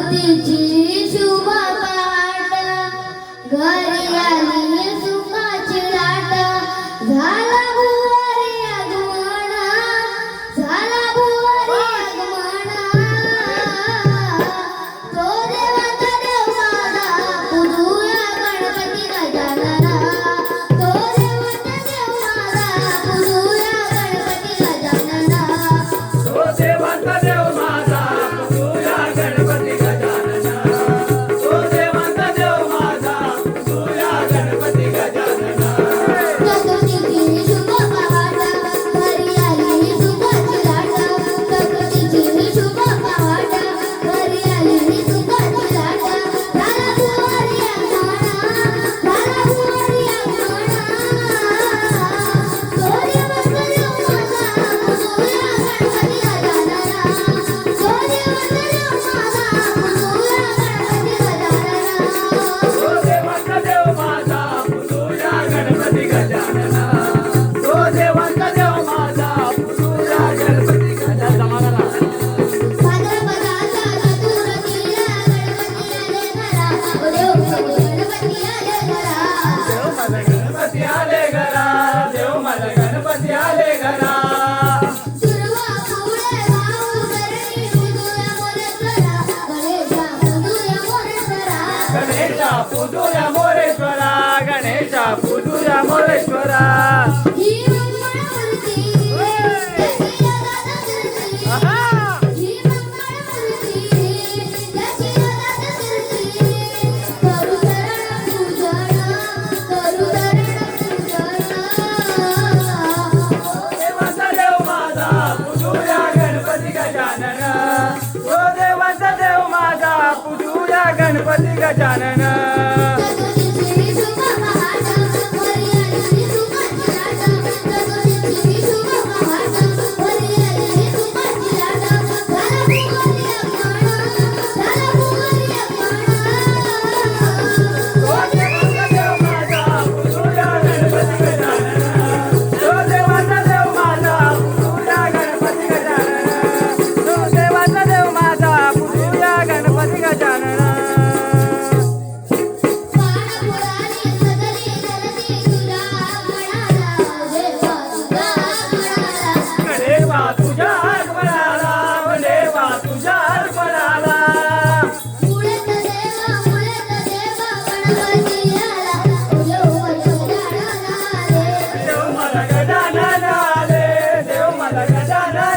भक्तीची शुभ पहाट घरी आली Ganesha పుదూర మోరేశ్వర Ganesha పుదూర మోరేశ్వర. da da da